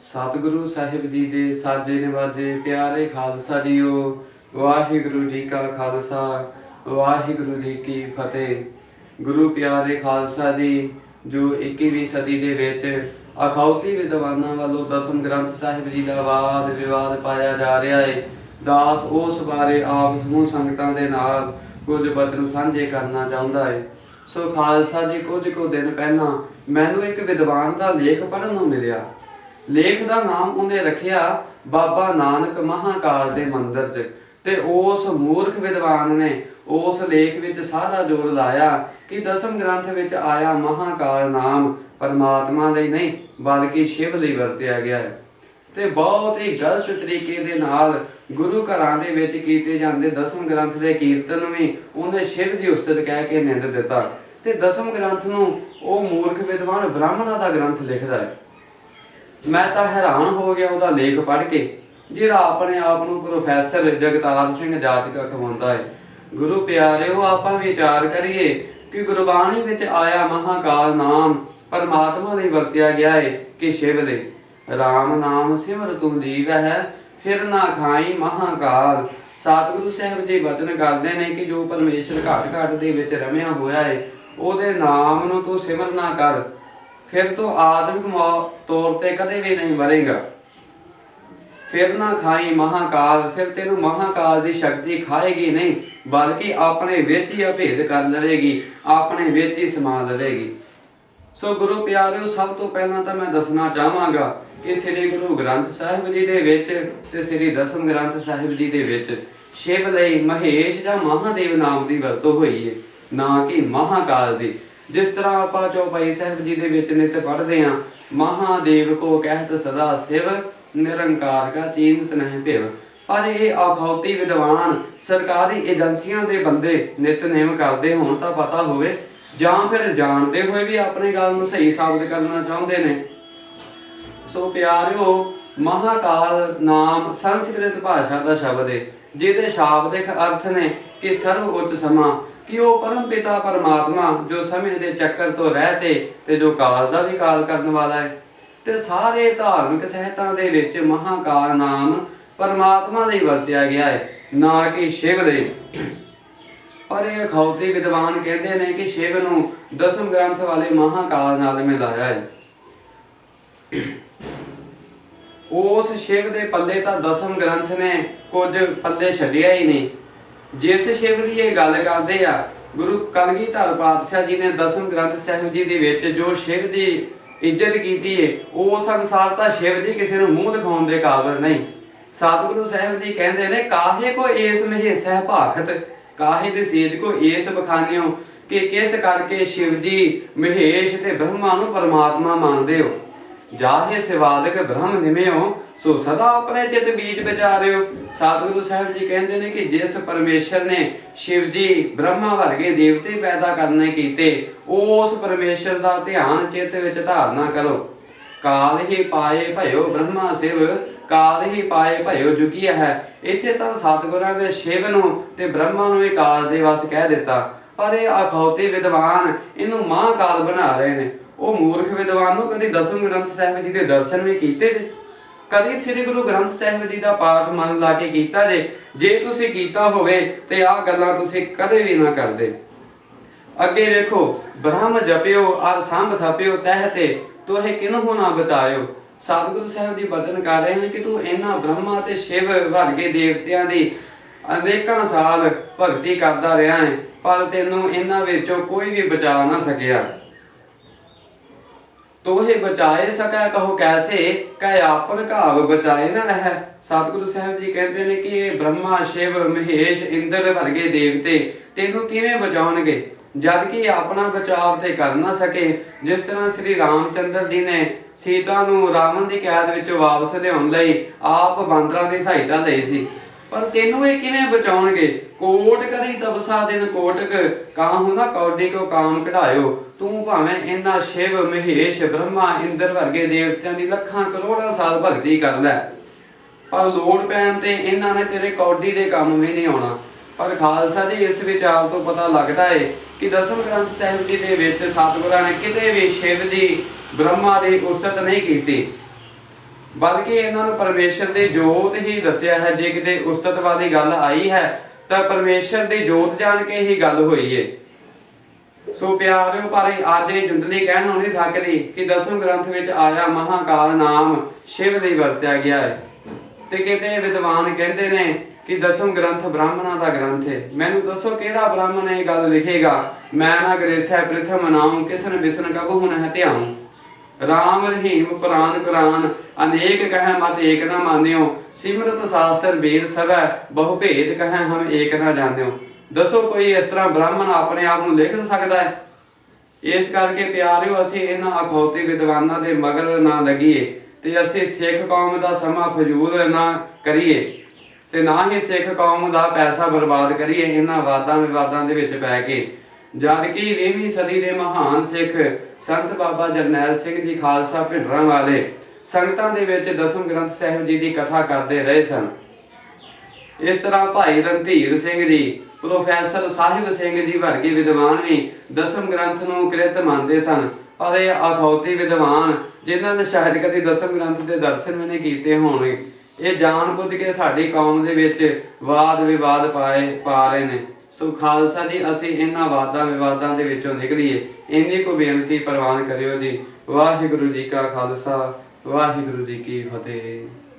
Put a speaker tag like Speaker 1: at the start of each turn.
Speaker 1: ਸਤਿਗੁਰੂ ਸਾਹਿਬ ਜੀ ਦੇ ਸਾਜੇ ਨਿਵਾਜੇ ਪਿਆਰੇ ਖਾਲਸਾ ਜੀਓ, ਵਾਹਿਗੁਰੂ ਜੀ ਕਾ ਖਾਲਸਾ, ਵਾਹਿਗੁਰੂ ਜੀ ਕੀ ਫਤਿਹ। ਗੁਰੂ ਪਿਆਰੇ ਖਾਲਸਾ ਜੀ, ਜੋ 21ਵੀਂ ਸਦੀ ਦੇ ਵਿੱਚ ਅਖੌਤੀ ਵਿਦਵਾਨਾਂ ਵੱਲੋਂ ਦਸਮ ਗ੍ਰੰਥ ਸਾਹਿਬ ਜੀ ਦਾ ਵਾਦ ਵਿਵਾਦ ਪਾਇਆ ਜਾ ਰਿਹਾ ਹੈ ਦਾਸ ਉਸ ਬਾਰੇ ਆਪ ਸਮੂਹ ਸੰਗਤਾਂ ਦੇ ਨਾਲ ਕੁਝ ਬਚਨ ਸਾਂਝੇ ਕਰਨਾ ਚਾਹੁੰਦਾ ਹੈ ਸੋ ਖਾਲਸਾ ਜੀ, ਕੁਝ ਕੁ ਦਿਨ ਪਹਿਲਾਂ ਮੈਨੂੰ ਇੱਕ ਵਿਦਵਾਨ ਦਾ ਲੇਖ ਪੜ੍ਹਨ ਨੂੰ ਮਿਲਿਆ। ਲੇਖ ਦਾ ਨਾਮ ਉਹਨੇ ਰੱਖਿਆ ਬਾਬਾ ਨਾਨਕ ਮਹਾਕਾਲ ਦੇ ਮੰਦਿਰ 'ਚ। ਤੇ ਉਸ ਮੂਰਖ ਵਿਦਵਾਨ ਨੇ ਉਸ ਲੇਖ ਵਿੱਚ ਸਾਰਾ ਜ਼ੋਰ ਲਾਇਆ ਕਿ ਦਸਮ ਗ੍ਰੰਥ ਵਿੱਚ ਆਇਆ ਮਹਾਕਾਲ ਨਾਮ ਪਰਮਾਤਮਾ ਲਈ ਨਹੀਂ, ਬਲਕਿ ਸ਼ਿਵ ਲਈ ਵਰਤਿਆ ਗਿਆ ਹੈ। ਤੇ ਬਹੁਤ ਹੀ ਗਲਤ ਤਰੀਕੇ ਦੇ ਨਾਲ ਗੁਰੂ ਘਰਾਂ ਦੇ ਵਿੱਚ ਕੀਤੇ ਜਾਂਦੇ ਦਸਮ ਗ੍ਰੰਥ ਦੇ ਕੀਰਤਨ ਨੂੰ ਵੀ ਉਹਨੇ ਸ਼ਿਵ ਦੀ ਉਸਤਤ ਕਹਿ ਕੇ ਨਿੰਦ ਦਿੱਤਾ। ਤੇ ਦਸਮ ਗ੍ਰੰਥ ਨੂੰ ਉਹ ਮੂਰਖ ਵਿਦਵਾਨ ਬ੍ਰਾਹਮਣਾਂ ਦਾ ਗ੍ਰੰਥ ਲਿਖਦਾ ਹੈ। ਮੈਂ ਤਾਂ ਹੈਰਾਨ ਹੋ ਗਿਆ ਉਹਦਾ ਲੇਖ ਪੜ੍ਹ ਕੇ, ਜਿਹੜਾ ਆਪਣੇ ਆਪ ਨੂੰ ਪ੍ਰੋਫੈਸਰ ਜਗਤਾਰ ਸਿੰਘ ਜਾਤਕ ਅਖਵਾਉਂਦਾ ਹੈ ਗੁਰੂ ਪਿਆਰਿਓ, ਆਪਾਂ ਵਿਚਾਰ ਕਰੀਏ ਕਿ ਗੁਰਬਾਣੀ ਵਿੱਚ ਆਇਆ ਮਹਾਕਾਲ ਨਾਮ ਪਰਮਾਤਮਾ ਲਈ ਵਰਤਿਆ ਗਿਆ ਹੈ ਕਿ ਸ਼ਿਵ ਦੇ। RAM ਨਾਮ ਸਿਮਰ ਤੂੰ ਜੀਵ ਹੈ ਫਿਰ ਨਾ ਖਾਈ ਮਹਾਕਾਲ। ਸਤਿਗੁਰੂ ਸਾਹਿਬ ਜੀ ਵਚਨ ਕਰਦੇ ਨੇ ਕਿ ਜੋ ਪਰਮੇਸ਼ਰ ਘਾਟ ਘਾਟ ਦੇ ਵਿੱਚ ਰਮਿਆ ਹੋਇਆ ਹੈ ਉਹਦੇ ਨਾਮ ਨੂੰ ਤੂੰ ਸਿਮਰ ਨਾ ਕਰ। ਫਿਰ ਤੂੰ ਆਦਮਿਕ ਮੌਤ ਤੌਰ ਤੇ ਕਦੇ ਵੀ ਨਹੀਂ ਮਰੇਗਾ। ਫਿਰ ਨਾ ਖਾਈ ਮਹਾਕਾਲ, ਫਿਰ ਤੈਨੂੰ ਮਹਾਕਾਲ ਦੀ ਸ਼ਕਤੀ ਖਾਏਗੀ ਨਹੀਂ, ਬਲਕਿ ਆਪਣੇ ਵਿੱਚ ਹੀ ਅਭੇਦ ਕਰ ਲਵੇਗੀ, ਆਪਣੇ ਵਿੱਚ ਹੀ ਸਮਾ ਲਵੇਗੀ। ਸੋ ਗੁਰੂ ਪਿਆਰਿਓ, ਸਭ ਤੋਂ ਪਹਿਲਾਂ ਤਾਂ ਮੈਂ ਦੱਸਣਾ ਚਾਹਾਂਗਾ ਕਿ ਸ੍ਰੀ ਗੁਰੂ ਗ੍ਰੰਥ ਸਾਹਿਬ ਜੀ ਦੇ ਵਿੱਚ ਤੇ ਸ੍ਰੀ ਦਸਮ ਗ੍ਰੰਥ ਸਾਹਿਬ ਜੀ ਦੇ ਵਿੱਚ ਸ਼ਿਵ ਲਈ ਮਹੇਸ਼ ਜਾਂ ਮਹਾਦੇਵ ਨਾਮ ਦੀ ਵਰਤੋਂ ਹੋਈ ਹੈ ਨਾ ਕਿ ਮਹਾਕਾਲ ਦੀ। ਜਿਸ ਤਰ੍ਹਾਂ ਆਪਾਂ ਚੌਪਾਈ ਸਾਹਿਬ ਜੀ ਦੇ ਵਿੱਚ ਨਿਤ ਪੜ੍ਹਦੇ ਹਾਂ, ਮਹਾਦੇਵ ਕੋ ਕਹਿਤ ਸਦਾ ਸਿਵ, ਨਿਰੰਕਾਰ ਕਾ ਚੀਨਤ ਨਹੀਂ ਭਿਵ। ਪਰ ਇਹ ਅਖੌਤੀ ਵਿਦਵਾਨ ਸਰਕਾਰੀ ਏਜੰਸੀਆਂ ਦੇ ਬੰਦੇ ਨਿਤਨੇਮ ਕਰਦੇ ਹੋਣ ਤਾਂ ਪਤਾ ਹੋਵੇ, ਜਾਂ ਫਿਰ ਜਾਣਦੇ ਹੋਏ ਵੀ ਆਪਣੀ ਗੱਲ ਨੂੰ ਸਹੀ ਸਾਬਤ ਕਰਨਾ ਚਾਹੁੰਦੇ ਨੇ। ਸੋ ਪਿਆਰਿਓ, ਮਹਾਕਾਲ ਨਾਮ ਸੰਸਕ੍ਰਿਤ ਭਾਸ਼ਾ ਦਾ ਸ਼ਬਦ ਹੈ ਜਿਹਦੇ ਸ਼ਾਬਦਿਕ ਅਰਥ ਨੇ ਕਿ ਸਰਵ ਉੱਚ ਸਮਾਂ ਕਿ ਉਹ ਪਰਮ ਪਿਤਾ ਪਰਮਾਤਮਾ ਜੋ ਸਮੇਂ ਦੇ ਚੱਕਰ ਤੋਂ ਰਹਿਤੇ ਤੇ ਜੋ ਕਾਲ ਦਾ ਵੀ ਕਾਲ ਕਰਨ ਵਾਲਾ ਹੈ। ਤੇ ਸਾਰੇ ਧਾਰਮਿਕ ਸਹਿਤਾਂ ਦੇ ਵਿੱਚ ਮਹਾਕਾਲ ਨਾਮ ਪਰਮਾਤਮਾ ਲਈ ਵਰਤਿਆ ਗਿਆ ਹੈ ਨਾ ਕਿ ਸ਼ਿਵ ਲਈ। ਪਰ ਇਹ ਅਖੌਤੀ ਵਿਦਵਾਨ ਕਹਿੰਦੇ ਨੇ ਕਿ ਸ਼ਿਵ ਨੂੰ ਦਸਮ ਗ੍ਰੰਥ ਵਾਲੇ ਮਹਾਕਾਲ ਨਾਲ ਮਿਲਾਇਆ ਹੈ। ਉਸ ਸ਼ਿਵ ਦੇ ਪੱਲੇ ਤਾਂ ਦਸਮ ਗ੍ਰੰਥ ਨੇ ਕੁਝ ਪੱਲੇ ਛੱਡਿਆ ਹੀ ਨਹੀਂ। ਜਿਸ ਸ਼ਿਵ ਦੀ ਇਹ ਗੱਲ ਕਰਦੇ ਆ, ਗੁਰੂ ਕਲਗੀਧਰ ਪਾਤਸ਼ਾਹ ਜੀ ਨੇ ਦਸਮ ਗ੍ਰੰਥ ਸਾਹਿਬ ਜੀ ਦੇ ਵਿੱਚ ਜੋ ਸ਼ਿਵ ਦੀ ਇੱਜ਼ਤ ਕੀਤੀ ਏ ਉਸ ਅਨੁਸਾਰ ਤਾਂ ਸ਼ਿਵ ਜੀ ਕਿਸੇ ਨੂੰ ਮੂੰਹ ਦਿਖਾਉਣ ਦੇ ਕਾਬਿਲ ਨਹੀਂ। ਸਤਿਗੁਰੂ ਸਾਹਿਬ ਜੀ ਕਹਿੰਦੇ ਨੇ, ਕਾਹੇ ਕੋ ਏਸ ਮਹੇਸਹਿ ਭਾਖਤ, ਕਾਹੇ ਦੇ ਸੇਜ ਕੋ ਏਸ ਬਖਾਨਿਓ, ਕਿ ਕਿਸ ਕਰਕੇ ਸ਼ਿਵ ਜੀ ਮਹੇਸ਼ ਤੇ ਬ੍ਰਹਮਾ ਨੂੰ ਪਰਮਾਤਮਾ ਮੰਨਦੇ ਹੋ? ਜਾਹੇ ਸਿਵਾਦਕ ਬ੍ਰਹਮ ਨਿਮਿਓ ਸੋ ਸਦਾ ਆਪਣੇ ਚਿਤ ਬੀਜ ਵਿਚਾਰਿਓ ਸਤਿਗੁਰੂ ਸਾਹਿਬ ਜੀ ਕਹਿੰਦੇ ਨੇ ਕਿ ਜਿਸ ਪਰਮੇਸ਼ਰ ਨੇ ਸ਼ਿਵ ਜੀ ਬ੍ਰਹਮਾ ਵਰਗੇ ਦੇਵਤੇ ਪੈਦਾ ਕਰਨੇ ਕੀਤੇ, ਉਸ ਪਰਮੇਸ਼ਰ ਦਾ ਧਿਆਨ ਚਿੱਤ ਵਿੱਚ ਧਾਰਨਾ ਕਰੋ। ਕਾਲ ਹੀ ਪਾਏ ਭਇਓ ਬ੍ਰਹਮਾ ਸਿਵ, ਕਾਲ ਹੀ ਪਾਏ ਭਇਓ ਜੁਗੀਆ ਹੈ। ਇੱਥੇ ਤਾਂ ਸਤਿਗੁਰਾਂ ਨੇ ਸ਼ਿਵ ਨੂੰ ਤੇ ਬ੍ਰਹਮਾ ਨੂੰ ਇਹ ਕਾਲ ਦੇ ਵਸ ਕਹਿ ਦਿੱਤਾ। ਪਰ ਇਹ ਅਖੌਤੇ ਵਿਦਵਾਨ ਇਹਨੂੰ ਮਹਾਕਾਲ ਬਣਾ ਰਹੇ ਨੇ। ਉਹ ਮੂਰਖ ਵਿਦਵਾਨ ਨੂੰ ਕਦੀ ਦਸਮ ਗ੍ਰੰਥ ਸਾਹਿਬ ਜੀ ਦੇ ਦਰਸ਼ਨ ਵੀ ਕੀਤੇ ਜੇ? ਕਦੀ ਸ੍ਰੀ ਗੁਰੂ ਗ੍ਰੰਥ ਸਾਹਿਬ ਜੀ ਦਾ ਪਾਠ ਮਨ ਲਾ ਕੇ ਕੀਤਾ ਜੇ ਜੇ ਤੁਸੀਂ ਕੀਤਾ ਹੋਵੇ ਤੇ ਆਹ ਗੱਲਾਂ ਤੁਸੀਂ ਕਦੇ ਵੀ ਨਾ ਕਰਦੇ। ਅੱਗੇ ਵੇਖੋ, ਬ੍ਰਹਮ ਜਪਿਓ, ਅਰ ਸੰਭ ਥਪਿਓ, ਤਹਿ ਤੇ ਤੋਹੇ ਕਿਨਹੂ ਨਾ ਬਚਾਇਓ। ਸਤਿਗੁਰੂ ਸਾਹਿਬ ਜੀ ਬਚਨ ਕਰ ਰਹੇ ਨੇ ਕਿ ਤੂੰ ਇਹਨਾਂ ਬ੍ਰਹਮਾ ਤੇ ਸ਼ਿਵ ਵਰਗੇ ਦੇਵਤਿਆਂ ਦੀ ਅਨੇਕਾਂ ਸਾਲ ਭਗਤੀ ਕਰਦਾ ਰਿਹਾ ਹੈ, ਪਰ ਤੈਨੂੰ ਇਹਨਾਂ ਵਿੱਚੋਂ ਕੋਈ ਵੀ ਬਚਾ ਨਾ ਸਕਿਆ। ਤੋਹੇ ਬਚਾਏ ਸਕੈ, ਕਹੋ ਕੈਸੇ ਕਹਿ ਆਪਨ ਘਾਵ ਬਚਾਏ ਨਾ ਹੈ ਸਤਿਗੁਰੂ ਸਾਹਿਬ ਜੀ ਕਹਿੰਦੇ ਨੇ ਕਿ ਇਹ ਬ੍ਰਹਮਾ, ਸ਼ਿਵ, ਮਹੇਸ਼, ਇੰਦਰ ਵਰਗੇ ਦੇਵਤੇ ਤੈਨੂੰ ਕਿਵੇਂ ਬਚਾਉਣਗੇ? ਜਦ ਕਿ ਆਪਣਾ ਬਚਾਵ ਤੇ ਕਰ ਨਾ ਸਕੇ। ਜਿਸ ਤਰ੍ਹਾਂ ਸ੍ਰੀ ਰਾਮਚੰਦਰ ਜੀ ਨੇ ਸੀਤਾ ਨੂੰ ਰਾਵਣ ਦੀ ਕੈਦ ਵਿੱਚੋਂ ਵਾਪਸ ਲਿਆਉਣ ਲਈ ਆਪ ਬਾਂਦਰਾਂ ਦੀ ਸਹਾਇਤਾ ਲਈ ਸੀ। ਪਰ ਤੈਨੂੰ ਇਹ ਕਿਵੇਂ ਬਚਾਉਣਗੇ? ਕੋਟ ਕਰੀ ਤਪਸਾ ਦਿਨ ਕੋਟਕ, ਕਾਹੂ ਨਾ ਕੌਡੀ ਕੋ ਕਾਮ ਕਢਾਇਓ। ਤੂੰ ਭਾਵੇਂ ਇਹਨਾਂ ਸ਼ਿਵ, ਮਹੇਸ਼, ਬ੍ਰਹਮਾ, ਇੰਦਰ ਵਰਗੇ ਦੇਵਤਿਆਂ ਦੀ ਲੱਖਾਂ ਕਰੋੜਾਂ ਸਾਲ ਭਗਤੀ ਕਰ ਲੈ। ਪਰ ਲੋੜ ਪੈਣ ਤੇ ਇਹਨਾਂ ਨੇ ਤੇਰੇ ਕੌਡੀ ਦੇ ਕੰਮ ਵੀ ਨਹੀਂ ਆਉਣਾ। ਪਰ ਖਾਲਸਾ ਜੀ, ਇਸ ਵਿਚਾਰ ਤੋਂ ਪਤਾ ਲੱਗਦਾ ਏ ਕਿ ਦਸਮ ਗ੍ਰੰਥ ਸਾਹਿਬ ਜੀ ਦੇ ਵਿੱਚ ਸਤਿਗੁਰਾਂ ਨੇ ਕਿਤੇ ਵੀ ਸ਼ਿਵ ਦੀ, ਬ੍ਰਹਮਾ ਦੀ ਉਸਤਤ ਨਹੀਂ ਕੀਤੀ। ਬਲਕਿ ਇਹਨਾਂ ਨੂੰ ਪਰਮੇਸ਼ਰ ਦੀ ਜੋਤ ਹੀ ਦੱਸਿਆ ਹੈ, ਜੇ ਕਿਤੇ ਉਸਤਤਵਾ ਵਾਲੀ ਗੱਲ ਆਈ ਹੈ, ਤਾਂ ਪਰਮੇਸ਼ਰ ਦੀ ਜੋਤ ਜਾਣ ਕੇ ਹੀ ਗੱਲ ਹੋਈ ਏ। ਸੋ ਪਿਆਰਿਓ, ਪਰ ਅੱਜ ਇਹ ਜੁੰਦਲੀ ਕਹਿਣ ਹੋ ਨਹੀਂ ਸਕਦੀ ਕਿ ਦਸਮ ਗ੍ਰੰਥ ਵਿੱਚ ਆਇਆ ਮਹਾਕਾਲ ਨਾਮ ਸ਼ਿਵ ਲਈ ਵਰਤਿਆ ਗਿਆ ਹੈ। ਤੇ ਕਿਤੇ ਵਿਦਵਾਨ ਕਹਿੰਦੇ ਨੇ ਕਿ ਦਸਮ ਗ੍ਰੰਥ ਬ੍ਰਾਹਮਣਾਂ ਦਾ ਗ੍ਰੰਥ ਹੈ। ਮੈਨੂੰ ਦੱਸੋ ਕਿਹੜਾ ਬ੍ਰਾਹਮਣ ਇਹ ਗੱਲ ਲਿਖੇਗਾ? ਮੈਂ ਨਾ ਗ੍ਰੇਸੈ ਪ੍ਰਥਮ ਨਾਉ, ਕਿਸਨ ਬਿਸਨ ਕਬਹੁ ਨ ਹਤਿਆਉ। ਰਾਮ ਰਹੀਮ ਪੁਰਾਨ ਕੁਰਾਨ ਅਨੇਕ ਕਹਿ ਮਤ ਏਕ ਨਾ ਮਾਨਿਓ। ਸਿਮਰਤ ਸਾਸਤਰ ਵੇਦ ਸਭੈ, ਬਹੁ ਭੇਦ ਕਹਿ ਹਮ ਏਕ ਨਾ ਜਾਣਿਓ। ਦੱਸੋ ਕੋਈ ਇਸ ਤਰ੍ਹਾਂ ਬ੍ਰਾਹਮਣ ਆਪਣੇ ਆਪ ਨੂੰ ਲਿਖ ਸਕਦਾ ਹੈ? ਇਸ ਕਰਕੇ ਪਿਆਰਿਓ, ਅਸੀਂ ਇਹਨਾਂ ਅਖੌਤੀ ਵਿਦਵਾਨਾਂ ਦੇ ਮਗਰ ਨਾ ਲੱਗੀਏ ਤੇ ਅਸੀਂ ਸਿੱਖ ਕੌਮ ਦਾ ਸਮਾਂ ਫਜ਼ੂਲ ਨਾ ਕਰੀਏ ਤੇ ਨਾ ਹੀ ਸਿੱਖ ਕੌਮ ਦਾ ਪੈਸਾ ਬਰਬਾਦ ਕਰੀਏ, ਇਹਨਾਂ ਵਾਦਾਂ ਵਿਵਾਦਾਂ ਦੇ ਵਿੱਚ ਪੈ ਕੇ। ਜਦ ਕਿ 20ਵੀਂ ਸਦੀ ਦੇ ਮਹਾਨ ਸਿੱਖ ਸੰਤ ਬਾਬਾ ਜਰਨੈਲ ਸਿੰਘ ਜੀ ਖਾਲਸਾ ਭਿੰਡਰਾਂ ਵਾਲੇ ਸੰਗਤਾਂ ਦੇ ਵਿੱਚ ਦਸਮ ਗ੍ਰੰਥ ਸਾਹਿਬ ਜੀ ਦੀ ਕਥਾ ਕਰਦੇ ਰਹੇ ਸਨ। ਇਸ ਤਰ੍ਹਾਂ ਭਾਈ ਰਣਧੀਰ ਸਿੰਘ ਜੀ ਪ੍ਰੋਫੈਸਰ ਸਾਹਿਬ ਸਿੰਘ ਜੀ ਵਰਗੇ ਵਿਦਵਾਨ ਵੀ ਦਸਮ ਗ੍ਰੰਥ ਨੂੰ ਕ੍ਰਿਤ ਮੰਨਦੇ ਸਨ। ਪਰ ਇਹ ਅਖੌਤੀ ਵਿਦਵਾਨ, ਜਿਨ੍ਹਾਂ ਨੇ ਸ਼ਾਇਦ ਕਦੀ ਦਸਮ ਗ੍ਰੰਥ ਦੇ ਦਰਸ਼ਨ ਵੀ ਨਹੀਂ ਕੀਤੇ ਹੋਣਗੇ ਇਹ ਜਾਣ ਬੁੱਝ ਕੇ ਸਾਡੀ ਕੌਮ ਦੇ ਵਿੱਚ ਵਾਦ ਵਿਵਾਦ ਪਾਏ, ਪਾ ਰਹੇ ਨੇ। ਸੋ ਖਾਲਸਾ ਜੀ, ਅਸੀਂ ਇਹਨਾਂ ਵਾਦਾਂ ਵਿਵਾਦਾਂ ਦੇ ਵਿੱਚੋਂ ਨਿਕਲੀਏ। ਇੰਨੀ ਕੋ ਬੇਨਤੀ ਪ੍ਰਵਾਨ ਕਰਿਓ ਜੀ। ਵਾਹਿਗੁਰੂ ਜੀ ਕਾ ਖਾਲਸਾ, ਵਾਹਿਗੁਰੂ ਜੀ ਕੀ ਫਤਿਹ।